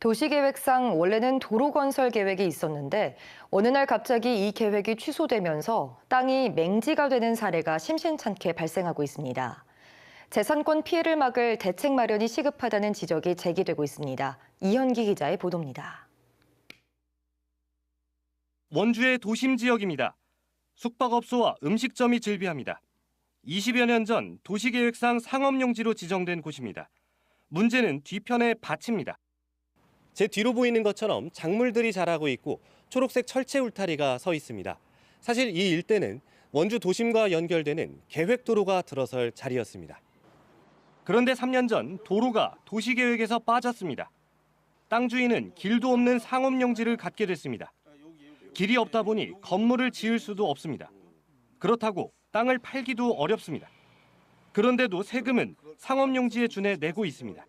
도시계획상 원래는 도로 건설 계획이 있었는데 어느 날 갑자기 이 계획이 취소되면서 땅이 맹지가 되는 사례가 심심찮게 발생하고 있습니다. 재산권 피해를 막을 대책 마련이 시급하다는 지적이 제기되고 있습니다. 이현기 기자의 보도입니다. 원주의 도심 지역입니다. 숙박업소와 음식점이 즐비합니다. 20여 년 전 도시계획상 상업용지로 지정된 곳입니다. 문제는 뒤편의 밭입니다. 제 뒤로 보이는 것처럼 작물들이 자라고 있고 초록색 철제 울타리가 서 있습니다. 사실 이 일대는 원주 도심과 연결되는 계획도로가 들어설 자리였습니다. 그런데 3년 전 도로가 도시계획에서 빠졌습니다. 땅 주인은 길도 없는 상업용지를 갖게 됐습니다. 길이 없다 보니 건물을 지을 수도 없습니다. 그렇다고 땅을 팔기도 어렵습니다. 그런데도 세금은 상업용지에 준해 내고 있습니다.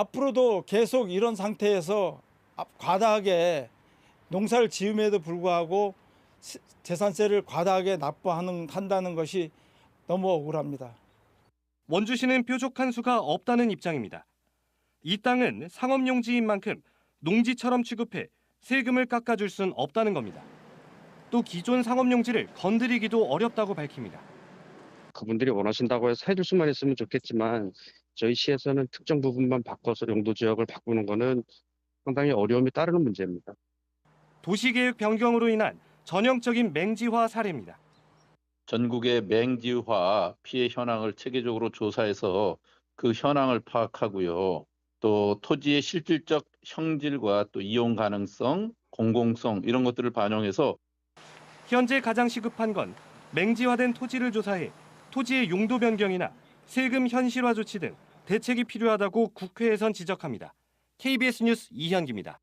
앞으로도 계속 이런 상태에서 앞- 과다하게 농사를 지음에도 불구하고 세- 재산세를 과다하게 납부하는 한다는 것이 너무 억울합니다. 원주시는 뾰족한 수가 없다는 입장입니다. 이 땅은 상업용지인 만큼 농지처럼 취급해 세금을 깎아줄 순 없다는 겁니다. 또 기존 상업용지를 건드리기도 어렵다고 밝힙니다. 그분들이 원하신다고 해서 해줄 수만 있으면 좋겠지만 저희 시에서는 특정 부분만 바꿔서 용도 지역을 바꾸는 거는 상당히 어려움이 따르는 문제입니다. 도시계획 변경으로 인한 전형적인 맹지화 사례입니다. 전국의 맹지화 피해 현황을 체계적으로 조사해서 그 현황을 파악하고요. 또 토지의 실질적 형질과 또 이용 가능성, 공공성 이런 것들을 반영해서 현재 가장 시급한 건 맹지화된 토지를 조사해 토지의 용도 변경이나 세금 현실화 조치 등 대책이 필요하다고 국회에선 지적합니다. KBS 뉴스 이현기입니다.